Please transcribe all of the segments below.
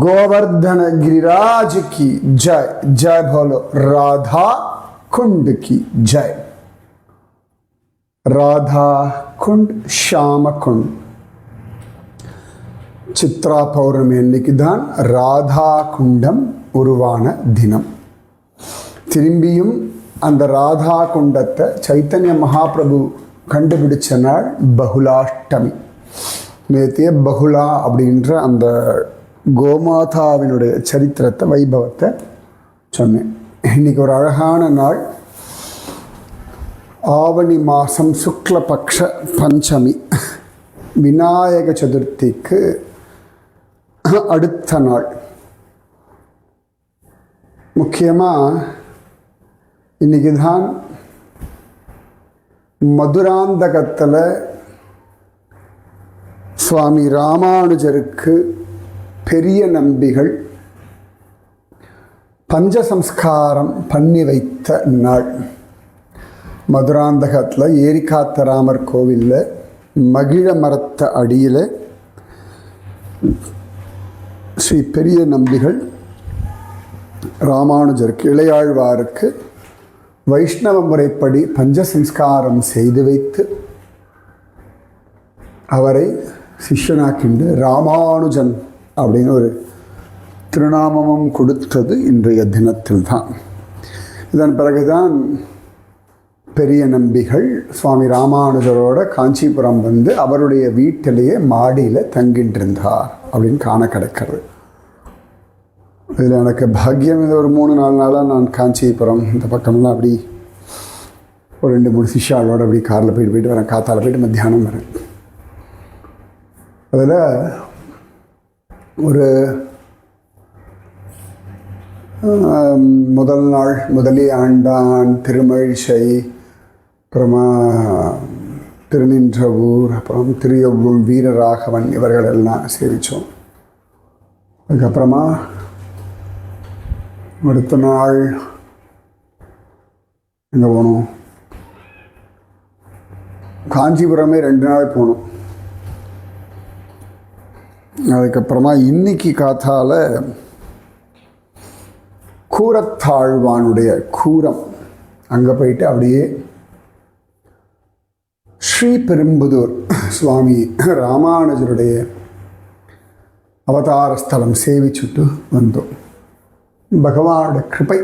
గోవర్ధన గిరిరాజుకి జయ జయ భోలో రాధా కుండ్కి జయ రాధా కుండ్ శ్యామకుండ్ சித்ரா பௌர்ணமி அன்னைக்கு தான் ராதா குண்டம் உருவான தினம் திரும்பியும் அந்த ராதா குண்டத்தை சைத்தன்ய மகாபிரபு கண்டுபிடிச்ச நாள் பகுலாஷ்டமி நேத்திய பகுலா அப்படின்ற அந்த கோமாதாவினுடைய சரித்திரத்தை வைபவத்தை சொன்னேன். இன்னைக்கு ஒரு அழகான நாள். ஆவணி மாதம் சுக்லபக்ஷ பஞ்சமி. விநாயக சதுர்த்திக்கு அடுத்த நாள். முக்கியமாக இன்னைக்கு தான் மதுராந்தகத்தில் சுவாமி ராமானுஜருக்கு பெரிய நம்பிகள் பஞ்சசம்ஸ்காரம் பண்ணி வைத்த நாள். மதுராந்தகத்தில் ஏரிக்காத்தராமர் கோவிலில் மகிழ மரத்த அடியில் ஸ்ரீ பெரிய நம்பிகள் ராமானுஜருக்கு இளையாழ்வாருக்கு வைஷ்ணவ முறைப்படி பஞ்சசம்ஸ்காரம் செய்து வைத்து அவரை சிஷ்யனாக்கிண்டு ராமானுஜன் அப்படின்னு ஒரு திருநாமமும் கொடுத்தது இன்றைய தினத்தில் தான் இதன் பிறகுதான் பெரிய நம்பிகள் சுவாமி ராமானுஜரோட காஞ்சிபுரம் வந்து அவருடைய வீட்டிலேயே மாடியில் தங்கின்றிருந்தார் அப்படின்னு காண கிடக்கிறது இதில் எனக்கு பாக்கியம். இது ஒரு மூணு நாலு நாளாக நான் காஞ்சிபுரம் இந்த பக்கம்லாம் அப்படி ஒரு ரெண்டு மூணு சிஷ்யாளோட அப்படி காரில் போயிட்டு போயிட்டு வரேன் காத்தால் போயிட்டு மத்தியானம் வரேன். அதில் ஒரு முதல் நாள் முதலி ஆண்டான் திருமழிசை அப்புறமா திருநின்றவூர் அப்புறம் திரியவூர் வீரராகவன் இவர்கள் எல்லாம் சேவித்தோம் அதுக்கப்புறமா அடுத்த நாள் எங்கே போனோம்? காஞ்சிபுரமே ரெண்டு நாள் போனோம். அதுக்கப்புறமா இன்னைக்கு காத்தால கூரத்தாழ்வானுடைய கூரம் அங்கே போயிட்டு அப்படியே ஸ்ரீபெரும்புதூர் சுவாமி ராமானுஜருடைய அவதார ஸ்தலம் சேவிச்சுட்டு வந்தோம். பகவானோட கிருப்பை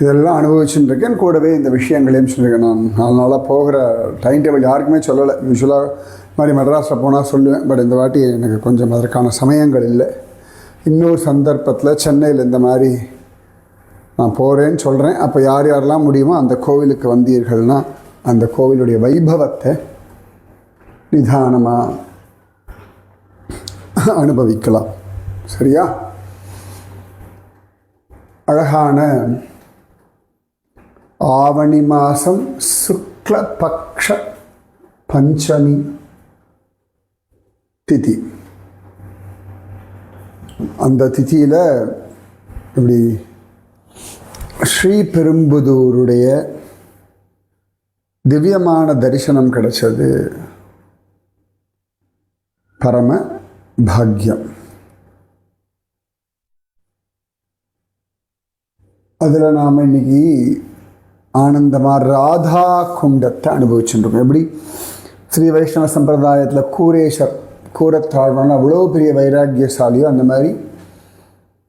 இதெல்லாம் அனுபவிச்சுட்டு இருக்கேன் கூடவே இந்த விஷயங்களையும் சொல்லியிருக்கேன். நான் நாலு நாளாக போகிற டைம் டேபிள் யாருக்குமே சொல்லலை. யூஸ்வலாக மாதிரி மெட்ராஸில் போனால் சொல்லுவேன். பட் இந்த வாட்டி எனக்கு கொஞ்சம் அதற்கான சமயங்கள் இல்லை. இன்னொரு சந்தர்ப்பத்தில் சென்னையில் இந்த மாதிரி நான் போகிறேன்னு சொல்கிறேன் அப்போ யார் யாரெல்லாம் முடியுமோ அந்த கோவிலுக்கு வந்தீர்கள்னா அந்த கோவிலுடைய வைபவத்தை நிதானமாக அனுபவிக்கலாம். சரியா? அழகான ஆவணி மாதம் சுக்லபக்ஷ பஞ்சமி. திதி. அந்த திதியில் இப்படி ஸ்ரீபெரும்புதூருடைய திவ்யமான தரிசனம் கிடைச்சது பரம பாக்யம். அதில் நாம் இன்னைக்கு ஆனந்தமாக ராதா குண்டத்தை அனுபவிச்சுருக்கோம் எப்படி? ஸ்ரீ வைஷ்ணவ சம்பிரதாயத்தில் கூரேஷர் கூரத்தாழ்வான அவ்வளோ பெரிய வைராக்கியசாலியோ அந்த மாதிரி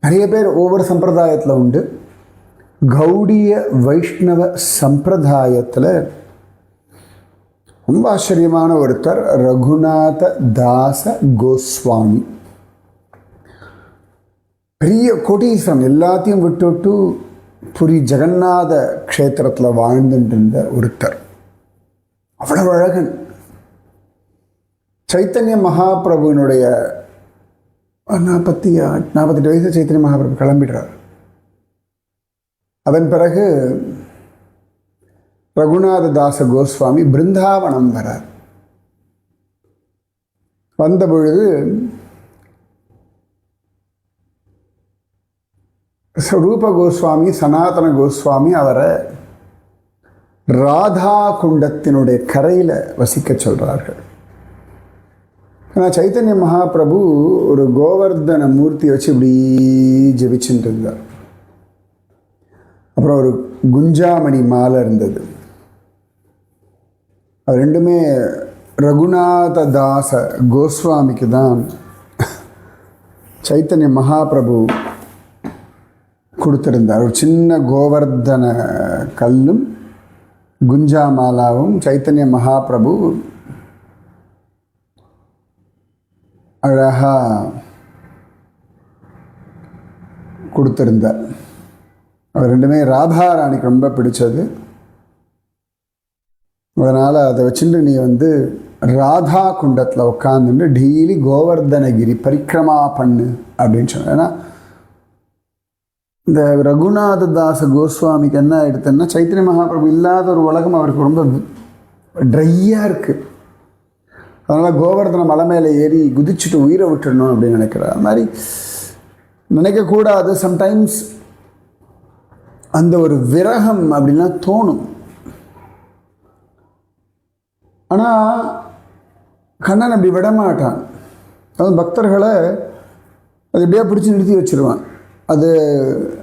நிறைய பேர் ஒவ்வொரு சம்பிரதாயத்தில் உண்டு. கௌடிய வைஷ்ணவ சம்பிரதாயத்தில் ரொம்ப ஆச்சரியமான ஒருத்தர் ரகுநாத தாச கோஸ்வாமி. பெரிய கோட்டீஸ்வரன் எல்லாத்தையும் விட்டுவிட்டு புரி ஜெகநாத க்ஷேத்திரத்தில் வாழ்ந்துட்டு இருந்த ஒருத்தர். அவ்வளவு அழகன். சைத்தன்ய மகாபிரபுவினுடைய நாற்பத்தி நாற்பத்தெட்டு வயசு சைத்தன்ய மகாபிரபு கிளம்பிடுறார். அதன் பிறகு ரகுநாத தாச கோஸ்வாமி பிருந்தாவனம் வரார். வந்த பொழுது ரூப கோஸ்வாமி சனாதன கோஸ்வாமி அவரை ராதா குண்டத்தினுடைய கரையில் வசிக்க சொல்கிறார்கள் ஆனால் சைத்தன்ய மகாபிரபு ஒரு கோவர்தன மூர்த்தி வச்சு இப்படி ஜெபிச்சுட்டு இருந்தார் அப்புறம் ஒரு குஞ்சாமணி மாலை இருந்தது. அது ரெண்டுமே ரகுநாத தாச கோஸ்வாமிக்கு தான் சைத்தன்ய மகாபிரபு கொடுத்திருந்தார். ஒரு சின்ன கோவர்தன கல்லும் குஞ்சா மாலாவும் சைத்தன்ய மகாபிரபு அழகாக கொடுத்துருந்தார் அது ரெண்டுமே ராதாராணிக்கு ரொம்ப பிடிச்சது. அதனால் அதை வச்சுட்டு நீ வந்து ராதா குண்டத்தில் உட்காந்துட்டு டெய்லி கோவர்தனகிரி பரிக்ரமா பண்ணு அப்படின்னு சொன்ன. ஏன்னா இந்த ரகுநாத தாச கோஸ்வாமிக்கு என்ன எடுத்தேன்னா சைத்தன்ய மகாபிரபு இல்லாத ஒரு உலகம் அவருக்கு ரொம்ப ட்ரையாக இருக்குது அதனால் கோவர்தன மலை மேலே ஏறி குதிச்சுட்டு உயிரை விட்டுடணும் அப்படின்னு நினைக்கிறேன் அது மாதிரி நினைக்கக்கூடாது சம்டைம்ஸ் அந்த ஒரு விரகம் அப்படின்லாம் தோணும். ஆனால் கண்ணன் அப்படி விடமாட்டான். அது பக்தர்களை அது எப்படியா பிடிச்சி நிறுத்தி வச்சிருவான். அது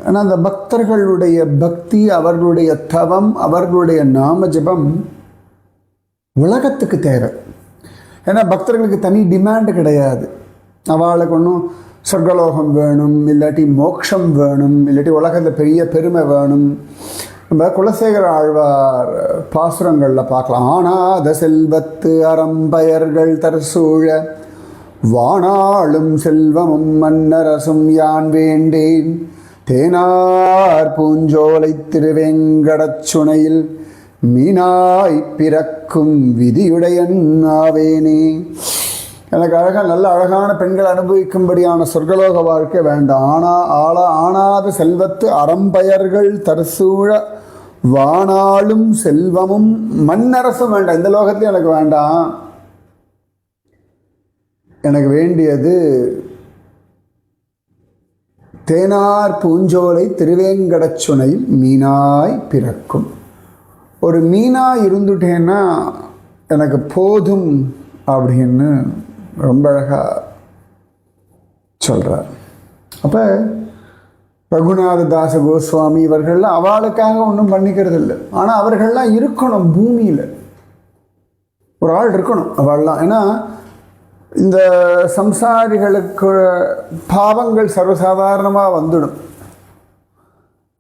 ஆனால் அந்த பக்தர்களுடைய பக்தி அவர்களுடைய தவம் அவர்களுடைய நாம ஜபம் உலகத்துக்கு தேவை. ஏன்னா பக்தர்களுக்கு தனி டிமாண்டு கிடையாது. அவளுக்கு ஒன்றும் சொர்க்கலோகம் வேணும் இல்லாட்டி மோட்சம் வேணும் இல்லாட்டி உலகத்தில் பெரிய பெருமை வேணும். நம்ம குலசேகர ஆழ்வார் பாசுரங்களில் பார்க்கலாம். ஆனாத செல்வத்து அறம்பயர்கள் தரசூழ வானாளும் செல்வமும் மன்னரசும் யான் வேண்டேன். தேனார் பூஞ்சோலை திருவேங்கடச் சுனையில் மீனாய் பிறக்கும் விதியுடையன் ஆவேனே. எனக்கு அழகாக நல்ல அழகான பெண்கள் அனுபவிக்கும்படியான சொர்க்கலோக வாழ்க்கை வேண்டாம். ஆனா ஆளா ஆனாத செல்வத்து அறம்பயர்கள் தரசூழ வானாளும் செல்வமும் மண்ணரசும் வேண்டாம். இந்த லோகத்திலையும் எனக்கு வேண்டாம். எனக்கு வேண்டியது தேனார் பூஞ்சோலை திருவேங்கடச்சுனை மீனாய் பிறக்கும். ஒரு மீனாக இருந்துட்டேன்னா எனக்கு போதும் அப்படின்னு ரொம்ப அழகாக சொல்கிறார் அப்போ ரகுநாத தாச கோஸ்வாமி இவர்கள்லாம் அவளுக்காக ஒன்றும் பண்ணிக்கிறது இல்லை. ஆனால் அவர்கள்லாம் இருக்கணும் பூமியில். ஒரு ஆள் இருக்கணும் அவள்லாம் ஏன்னா இந்த சம்சாரிகளுக்கு பாவங்கள் சர்வசாதாரணமாக வந்துடும்.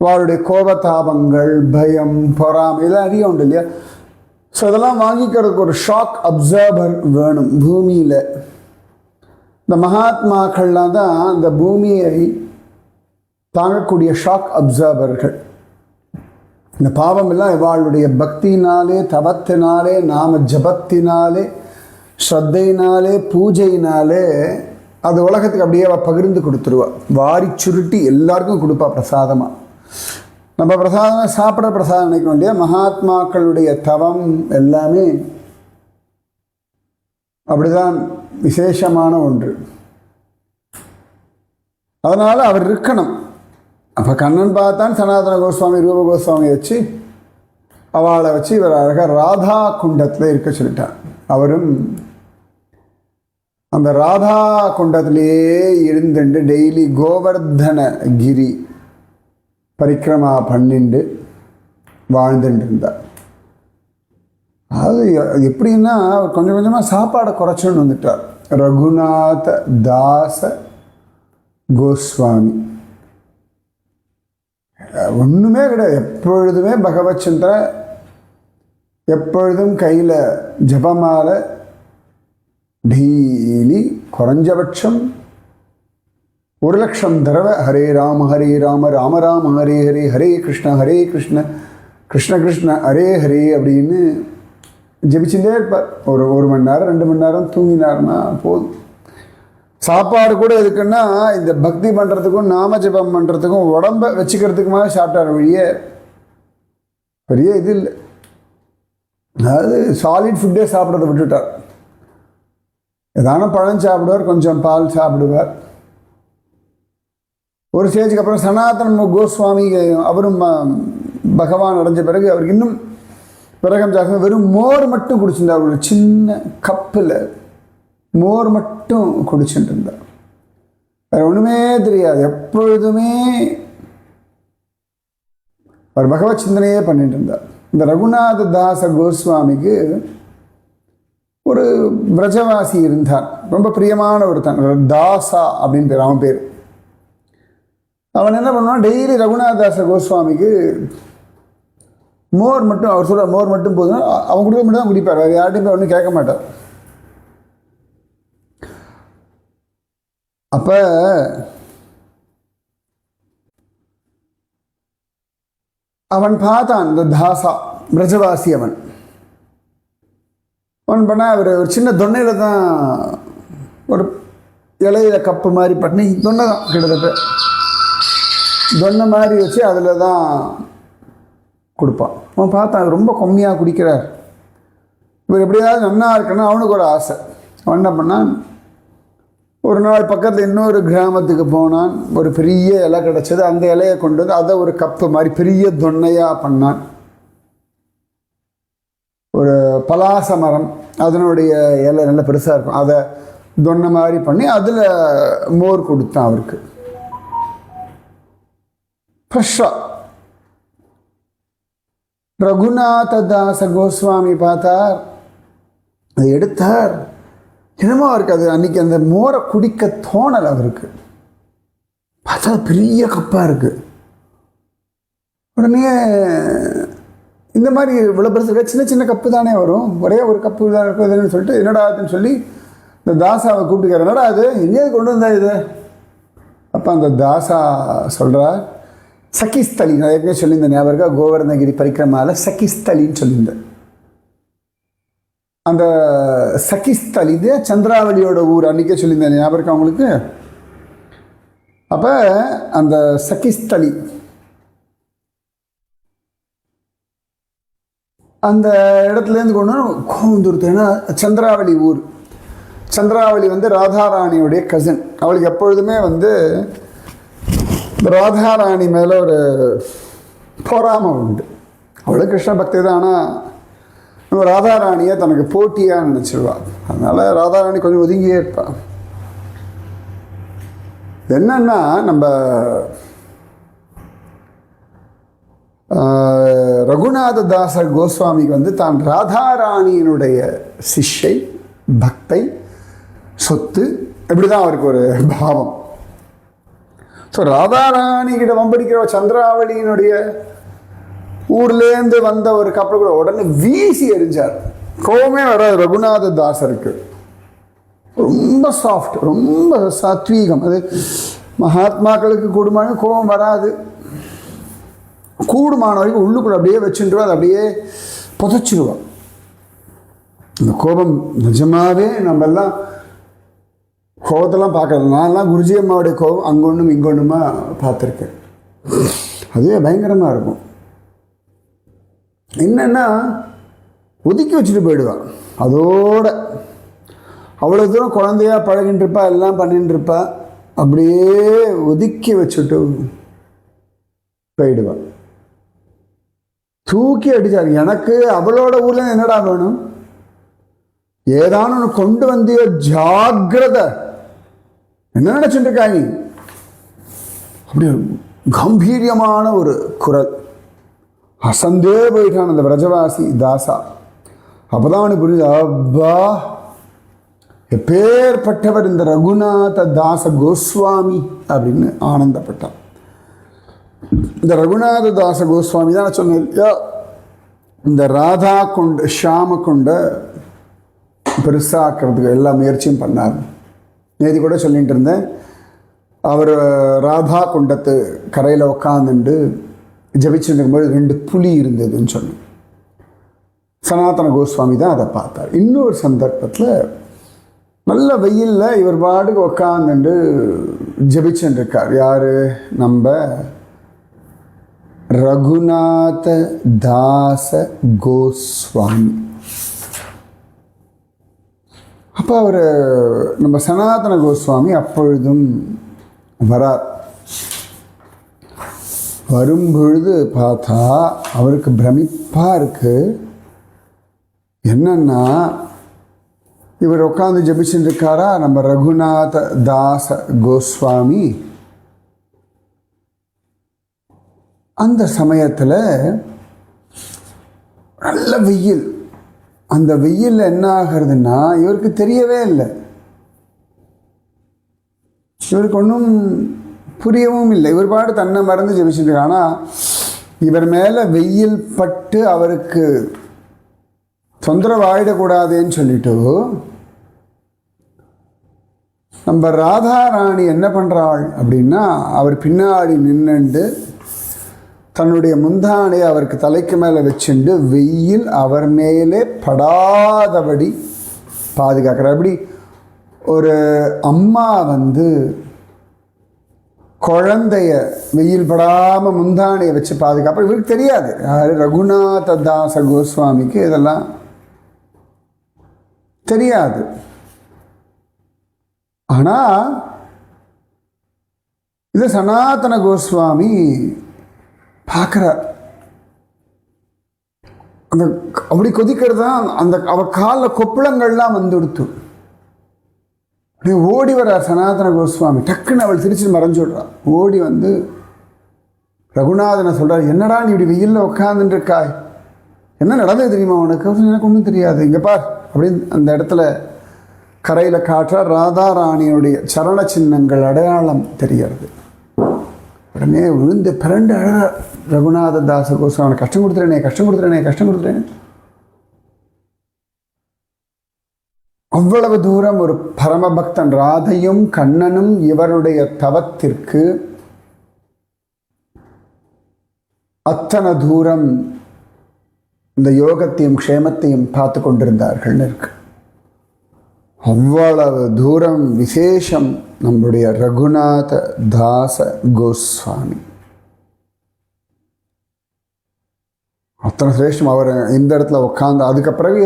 அவருடைய கோபதாபங்கள் பயம் பொறாமை இதெல்லாம் அதிகம் உண்டு இல்லையா? ஸோ இதெல்லாம் வாங்கிக்கிறதுக்கு ஒரு ஷாக் அப்சர்வர் வேணும் பூமியில். இந்த மகாத்மாக்கள்லாம் தான் அந்த பூமியை தாங்கக்கூடிய ஷாக் அப்சர்வர்கள் இந்த பாவம் எல்லாம் இவாளுடைய பக்தினாலே தவத்தினாலே நாம ஜபத்தினாலே ஸ்ரத்தையினாலே பூஜையினாலே அது உலகத்துக்கு அப்படியே அவள் பகிர்ந்து கொடுத்துருவா. வாரி சுருட்டி எல்லாருக்கும் கொடுப்பா பிரசாதமாக நம்ம பிரசாதம் சாப்பிட்ற பிரசாதம் நினைக்கணும் இல்லையா? மகாத்மாக்களுடைய தவம் எல்லாமே அப்படிதான் விசேஷமான ஒன்று. அதனால் அவர் இருக்கணும். அப்போ கண்ணன் பார்த்தான் சனாதன கோஸ்வாமி ரூப கோஸ்வாமி வச்சு அவளை வச்சு இவர் அழகாக ராதா குண்டத்தில் இருக்க சொல்லிட்டார். அவரும் அந்த ராதா குண்டத்திலேயே இருந்துட்டு டெய்லி கோவர்தன கிரி பரிக்கிரமா பண்ணிண்டு வாழ்ந்துட்டு இருந்தார் அது எப்படின்னா கொஞ்சம் கொஞ்சமாக சாப்பாடை குறைச்சுன்னு வந்துட்டார். ரகுநாத தாச கோஸ்வாமி. ஒன்றுமே கிடையாது. எப்பொழுதுமே பகவத் சிந்தர எப்பொழுதும் கையில் ஜபமால டெய்லி குறைஞ்சபட்சம் ஒரு லட்சம் தடவை ஹரே ராம ஹரே ராம ராம ராம ஹரே ஹரே ஹரே கிருஷ்ண ஹரே கிருஷ்ண கிருஷ்ண கிருஷ்ண ஹரே ஹரே அப்படின்னு ஜெபிச்சுட்டே இருப்பார். ஒரு ஒரு மணி நேரம் ரெண்டு மணி நேரம் தூங்கினார்னா போதும். சாப்பாடு கூட எதுக்குன்னா இந்த பக்தி பண்ணுறதுக்கும் நாம ஜெபம் பண்ணுறதுக்கும் உடம்ப வச்சுக்கிறதுக்குமா சாப்பிட்டார் வழிய பெரிய இது இல்லை. அதாவது சாலிட் ஃபுட்டே சாப்பிட்றத விட்டுட்டார். ஏதான பழம் சாப்பிடுவார் கொஞ்சம் பால் சாப்பிடுவார். ஒரு ஸ்டேஜுக்கு அப்புறம் சனாதன கோஸ்வாமி அவரும் ம- பகவான் அடைஞ்ச பிறகு அவருக்கு இன்னும் பிறகம் ஜாகம் வெறும் மோர் மட்டும் குடிச்சிருந்தார். ஒரு சின்ன கப்பில் மோர் மட்டும் குடிச்சுட்டு இருந்தார் வேற ஒன்றுமே தெரியாது. எப்பொழுதுமே அவர் பகவத் சிந்தனையே பண்ணிட்டு இருந்தார். இந்த ரகுநாத தாச கோஸ்வாமிக்கு ஒரு பிரஜவாசி இருந்தார். ரொம்ப பிரியமான ஒருத்தன். தாசா அப்படின்னு பேர் அவன் பேர். அவன் என்ன பண்ணுவான்? டெய்லி ரகுநாதாச கோஸ்வாமிக்கு மோர் மட்டும் அவர் சொல்கிற மோர் மட்டும் போதும் அவன் குடிக்க மட்டும் தான் குடிப்பார். வேறு யார்ட்டையும் ஒன்றும் கேட்க மாட்டார் அப்போ அவன் பார்த்தான் இந்த தாசா பிரஜவாசி அவன். அவன் பண்ணால் அவர் ஒரு சின்ன தொன்னையில தான் ஒரு இலையில கப்பு மாதிரி பண்ணி தொன்னை தான் கிட்டத்தட்ட. தொன்னை மாதிரி வச்சு அதில் தான் கொடுப்பான். அவன் பார்த்தான் ரொம்ப கம்மியாக குடிக்கிறார். இவர் எப்படியாவது நன்னா இருக்கணும் அவனுக்கு ஒரு ஆசை. அவன் என்ன பண்ணான்? ஒரு நாள் பக்கத்தில் இன்னொரு கிராமத்துக்கு போனான். ஒரு பெரிய இலை கிடச்சது. அந்த இலையை கொண்டு வந்து அதை ஒரு கப்பு மாதிரி பெரிய தொன்னையாக பண்ணான். ஒரு பலாச மரம் அதனுடைய இலை நல்ல பெருசாக இருக்கும். அதை தொன்னை மாதிரி பண்ணி அதில் மோர் கொடுத்தான் அவருக்கு. ஃப்ரெஷ்ஷாக ரகுநாத தாச கோஸ்வாமி பார்த்தார் அதை எடுத்தார் என்னமோ அவருக்கு அது அன்னைக்கு அந்த மோரை குடிக்க தோணல் அவருக்கு பார்த்தா பெரிய கப்பாக இருக்குது உடனே இந்த மாதிரி இவ்வளோ சின்ன சின்ன கப்பு தானே வரும் ஒரே ஒரு கப்பு தான் இருக்குதுன்னு சொல்லிட்டு என்னடா அதுன்னு சொல்லி இந்த தாசாவை கூப்பிட்டுக்காரு என்னடா அது எங்கேயாவது கொண்டு வந்தா இது அப்போ அந்த தாசா சொல்கிறார் சகிஸ்தலி நான் ஏற்கனவே சொல்லியிருந்தேன் ஞாபகம் இருக்கா கோவர்ணகிரி பரிக்கிரமால சகிஸ்தலின்னு சொல்லியிருந்தேன் அந்த சகிஸ்தலி இது சந்திராவளியோட ஊர் அன்றைக்கே சொல்லியிருந்தேன் ஞாபகம் அவங்களுக்கு அப்போ அந்த சகிஸ்தலி அந்த இடத்துலேருந்து கொண்டு கோவந்தூர் ஏன்னா சந்திராவளி ஊர். சந்திராவளி வந்து ராதாராணியுடைய கசின் அவளுக்கு எப்பொழுதுமே வந்து ராதாராணி மேலே ஒரு பொறாமை உண்டு. அவளும் கிருஷ்ண பக்தி தான் ஆனால் ராதாராணியை தனக்கு போட்டியாக நினச்சிடுவாள் அதனால் ராதாராணி கொஞ்சம் ஒதுங்கியே இருப்பாள் என்னன்னா நம்ம ரகுநாத தாசர் கோஸ்வாமிக்கு வந்து தான் ராதாராணியினுடைய சிஷ்யை பக்தை சொத்து இப்படி தான் அவருக்கு ஒரு பாவம். ஸோ ராதாராணி கிட்ட வம்படிக்கிற சந்திராவளியினுடைய ஊர்லேருந்து வந்த ஒரு கப்பல் கூட உடனே வீசி எரிஞ்சார். கோவமே வராது ரகுநாத தாசருக்கு ரொம்ப சாஃப்ட் ரொம்ப சாத்வீகம். அது மகாத்மாக்களுக்கு கூடுமான கோபம் வராது. கூடுமான வரைக்கும் உள்ளுக்குள்ள அப்படியே வச்சுருவா அதை அப்படியே புதைச்சிருவான் இந்த கோபம் நிஜமாவே நம்ம கோவத்தெல்லாம் கோபத்தெல்லாம் பார்க்கறது நான்லாம் குருஜி அம்மாவுடைய கோபம் அங்கொன்றும் இங்கொன்றுமா பார்த்துருக்கேன். அதுவே பயங்கரமாக இருக்கும். என்னென்னா ஒதுக்கி வச்சுட்டு போயிடுவான். அதோட அவ்வளோ தூரம் குழந்தையா பழகின்னு இருப்பா எல்லாம் பண்ணிட்டு இருப்பா அப்படியே ஒதுக்கி வச்சுட்டு போயிடுவான். தூக்கி அடித்தார் எனக்கு அவளோட ஊரில் என்னடா வேணும்? ஏதானு ஒன்று கொண்டு வந்தியோ ஜாகிரதை என்ன நினைச்சுட்டு இருக்கா நீ அப்படி கம்பீரியமான ஒரு குரல். அசந்தே போயிட்டான் அந்த பிரஜவாசி தாசா. அப்பதான் அவனுக்கு புரியுது அப்பா எப்பேற்பட்டவர் இந்த ரகுநாத தாச கோஸ்வாமி அப்படின்னு ஆனந்தப்பட்டான். இந்த ரகுநாத தாச கோஸ்வாமி தான் நான் சொன்னேன் இல்லையா இந்த ராதா கொண்ட ஷாம கொண்ட பெருசாக்கிறதுக்கு எல்லா முயற்சியும் பண்ணார். நேதி கூட சொல்லிகிட்டு இருந்தேன் அவர் ராதா குண்டத்து கரையில் உட்காந்துண்டு ஜபிச்சுட்டு இருக்கும்போது ரெண்டு புலி இருந்ததுன்னு சொன்னேன் சனாதன கோஸ்வாமி தான் அதை பார்த்தார். இன்னொரு சந்தர்ப்பத்தில் நல்ல வெயிலில் இவர் பாட்டுக்கு உக்காந்துண்டு ஜெபிச்சுட்டு இருக்கார் யார்? நம்ம ரகுநாத தாச கோஸ்வாமி. அப்போ அவர் நம்ம சனாதன கோஸ்வாமி அப்பொழுதும் வரார். வரும்பொழுது பார்த்தா அவருக்கு பிரமிப்பாக இருக்கு. என்னன்னா இவர் உட்காந்து ஜபிச்சுட்டு இருக்காரா நம்ம ரகுநாத தாச கோஸ்வாமி. அந்த சமயத்தில் நல்ல வெயில். அந்த வெயிலில் என்ன ஆகிறதுன்னா இவருக்கு தெரியவே இல்லை. இவருக்கு ஒன்றும் புரியவும் இல்லை. இவர் பாடு தன்னை மறந்து ஜெபிச்சுட்டு ஆனால் இவர் மேலே வெயில் பட்டு அவருக்கு தொந்தரவு ஆயிடக்கூடாதுன்னு சொல்லிட்டு நம்ம ராதா ராணி என்ன பண்ணுறாள் அப்படின்னா அவர் பின்னாடி நின்றுண்டு தன்னுடைய முந்தானை அவருக்கு தலைக்கு மேலே வச்சுண்டு வெயில் அவர் மேலே படாதபடி பாதுகாக்கிறார். அப்படி ஒரு அம்மா வந்து குழந்தைய வெயில் படாமல் முந்தானையை வச்சு பாதுகாப்பு? இவருக்கு தெரியாது. யார்? ரகுநாத தாச கோஸ்வாமிக்கு இதெல்லாம் தெரியாது. ஆனால் இது சனாதன கோஸ்வாமி பார்க்குறார் அந்த அப்படி கொதிக்கிறது தான் அந்த அவ காலில் கொப்பளங்கள்லாம் வந்துடுத்து. அப்படியே ஓடி வர்றார் சனாதன கோஸ்வாமி. டக்குன்னு அவள் திருச்சி மறைஞ்சு ஓடி வந்து ரகுநாதனை சொல்கிறார் என்னடா நீ இப்படி வெயிலில் உட்காந்துட்டு இருக்காய் என்ன நடந்தது தெரியுமா உனக்கு? எனக்கு ஒன்றும் தெரியாது. இங்கே பார். அப்படின்னு அந்த இடத்துல கரையில் காட்டுற ராதா ராணியுடைய சரண சின்னங்கள் அடையாளம் தெரியறது உடனே விழுந்து பிறண்டு அழக ரகுநாத தாச கோஸ்வாமி கஷ்டம் கொடுத்துறேனே கஷ்டம் கொடுத்துறேனே கஷ்டம் கொடுத்துறேனே. அவ்வளவு தூரம் ஒரு பரமபக்தன் ராதையும் கண்ணனும் இவருடைய தவத்திற்கு அத்தனை தூரம் இந்த யோகத்தையும் க்ஷேமத்தையும் பார்த்து கொண்டிருந்தார்கள் இருக்கு அவ்வளவு தூரம் விசேஷம் நம்முடைய ரகுநாத தாச கோஸ்வாமி. அத்தனை சிரேஷ்டம் அவர் இந்த இடத்துல உட்காந்து அதுக்கு பிறகு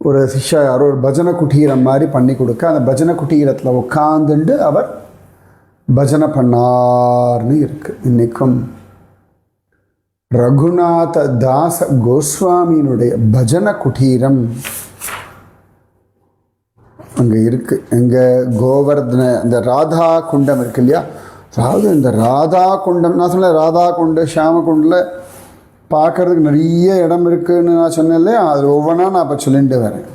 ஒரு சிஷ்யா யாரோ ஒரு பஜனை குட்டீரம் மாதிரி பண்ணி கொடுக்க அந்த பஜனை குட்டீரத்தில் உட்காந்துண்டு அவர் பஜனை பண்ணார்னு இருக்கு. இன்னைக்கும் ரகுநாத தாச கோஸ்வாமியினுடைய பஜன குட்டீரம் அங்கே இருக்குது இங்கே கோவர்தன இந்த ராதா குண்டம் இருக்கு இல்லையா? அதாவது இந்த ராதா குண்டம் நான் சொன்னேன் ராதா குண்டு ஷியாம குண்டில் பார்க்கறதுக்கு நிறைய இடம் இருக்குன்னு நான் சொன்னேன் இல்லையா அது ஒவ்வொன்றா நான் இப்போ சொல்லிட்டு வரேன்.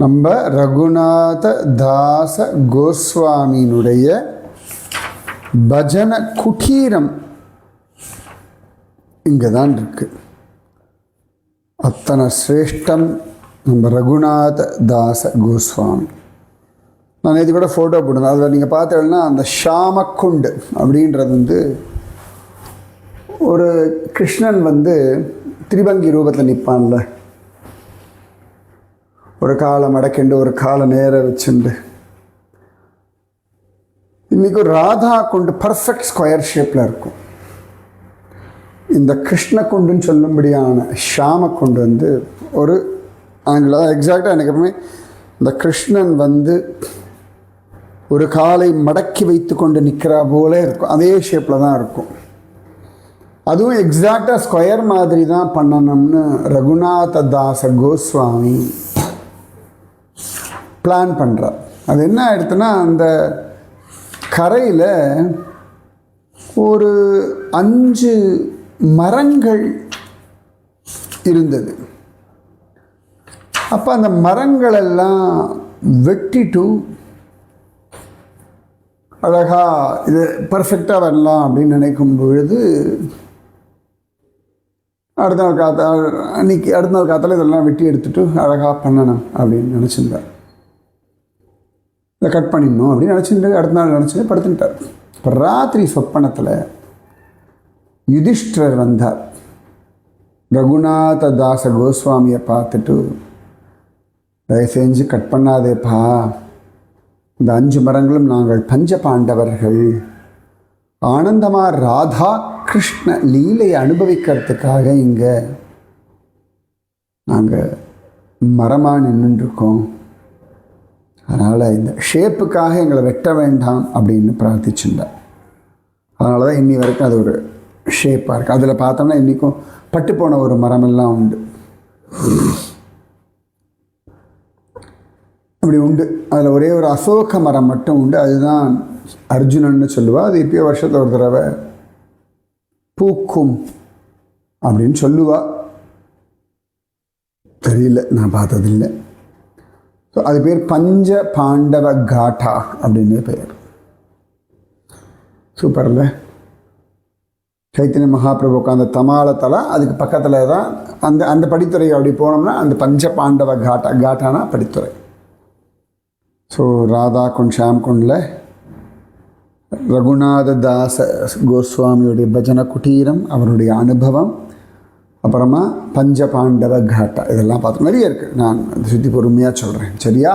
நம்ம ரகுநாத தாச கோஸ்வாமியினுடைய பஜன குட்டீரம் இங்கே தான் இருக்குது அத்தனை சிரேஷ்டம் நம்ம ரகுநாத தாச கோஸ்வாமி. நான் நேற்று கூட ஃபோட்டோ போட்டிருந்தேன். அதில் நீங்கள் பார்த்தீங்கன்னா அந்த ஷாமக்குண்டு அப்படின்றது வந்து ஒரு கிருஷ்ணன் வந்து திரிபங்கி ரூபத்தில் நிற்பான்ல ஒரு காலை மடக்கிண்டு ஒரு காலை நேர வச்சுண்டு. இன்னைக்கு ஒரு ராதா குண்டு பர்ஃபெக்ட் ஸ்கொயர் ஷேப்பில் இருக்கும். இந்த கிருஷ்ண குண்டுன்னு சொல்லும்படியான ஷாம குண்டு வந்து ஒரு ஆங்கில எக்ஸாக்டாக எனக்கு எப்பவுமே இந்த கிருஷ்ணன் வந்து ஒரு காலை மடக்கி வைத்து கொண்டு நிற்கிறா போல இருக்கும். அதே ஷேப்பில் தான் இருக்கும். அதுவும் எக்ஸாக்டாக ஸ்கொயர் மாதிரி தான் பண்ணணும்னு ரகுநாத தாச கோஸ்வாமி பிளான் பண்ணுறார் அது என்ன ஆயிடுத்துன்னா அந்த கரையில் ஒரு அஞ்சு மரங்கள் இருந்தது. அப்போ அந்த மரங்களெல்லாம் வெட்டிட்டு அழகாக இது பர்ஃபெக்டாக வரலாம் அப்படின்னு நினைக்கும் பொழுது அடுத்த நாள் காத்தா அன்னைக்கு அடுத்த நாள் காத்தால் இதெல்லாம் வெட்டி எடுத்துட்டு அழகாக பண்ணணும் அப்படின்னு நினச்சிருந்தார். இதை கட் பண்ணிடணும் அப்படின்னு நினச்சிட்டு அடுத்த நாள் நினச்சிட்டு படுத்துட்டார். இப்போ ராத்திரி சொப்பனத்தில் யுதிஷ்டர் வந்தார். ரகுநாத தாச கோஸ்வாமியை பார்த்துட்டு தயவு செஞ்சு கட் பண்ணாதேப்பா. இந்த அஞ்சு மரங்களும் நாங்கள் பஞ்ச பாண்டவர்கள். ஆனந்தமா ராதா கிருஷ்ண லீலையை அனுபவிக்கிறதுக்காக இங்கே நாங்கள் மரமாக நின்றுருக்கோம் அதனால் இந்த ஷேப்புக்காக எங்களை வெட்ட வேண்டாம் அப்படின்னு பிரார்த்திச்சுட்டார் அதனால தான் இன்னி வரைக்கும் அது ஒரு ஷேப்பாக இருக்குது அதில் பார்த்தோம்னா இன்றைக்கும் பட்டு போன ஒரு மரமெல்லாம் உண்டு. அப்படி உண்டு. அதில் ஒரே ஒரு அசோக மரம் மட்டும் உண்டு. அதுதான் அர்ஜுனன்னு சொல்லுவா. அது இப்பயோ வருஷத்தில் ஒரு தடவை பூக்கும் அப்படின்னு சொல்லுவா. தெரியல நான் பார்த்ததில்லை. ஸோ அது பேர் பஞ்ச பாண்டவ காட்டா அப்படின்னு பெயர் சூப்பரில் சைத்தன்ய மகாபிரபுக்கு அந்த தமாலத்தலா அதுக்கு பக்கத்தில் தான் அந்த அந்த படித்துறை அப்படி போனோம்னா அந்த பஞ்ச பாண்டவ காட்டா காட்டானா படித்துறை. ஸோ ராதா குண்ட் ஷாம் குண்டில் ரகுநாத தாச கோஸ்வாமியுடைய பஜன குட்டீரம் அவருடைய அனுபவம் அப்புறமா பஞ்ச பாண்டவ காட்டா இதெல்லாம் பார்த்து நிறைய இருக்குது நான் அதை சுற்றி பொறுமையாக சொல்கிறேன் சரியா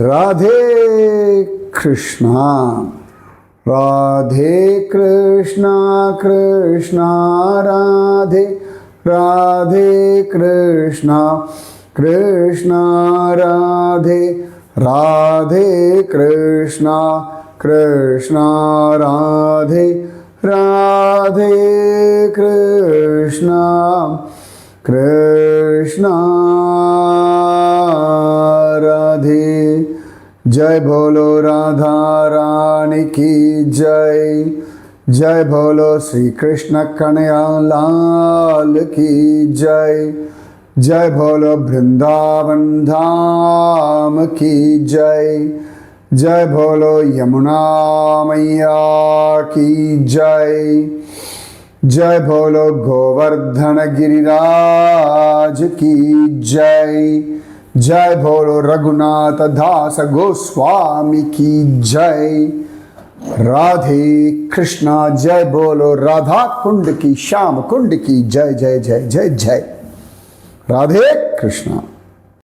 ராதே கிருஷ்ணா ராதே கிருஷ்ணா கிருஷ்ணா ராதே ராதே கிருஷ்ணா கிருஷ்ணா ராதே राधे कृष्णा कृष्णा राधे राधे कृष्णा कृष्णा राधे। जय बोलो राधा रानी की जय। जय बोलो श्री कृष्ण कन्या लाल की जय। जय बोलो वृंदावन धाम की जय। जय बोलो यमुना मैया की जय। जय बोलो गोवर्धन गिरिराज की जय। जय बोलो रघुनाथ दास गोस्वामी की जय। राधे कृष्णा, जय बोलो राधा कुंड की, श्याम कुंड की जय जय जय जय जय। राधे कृष्णा।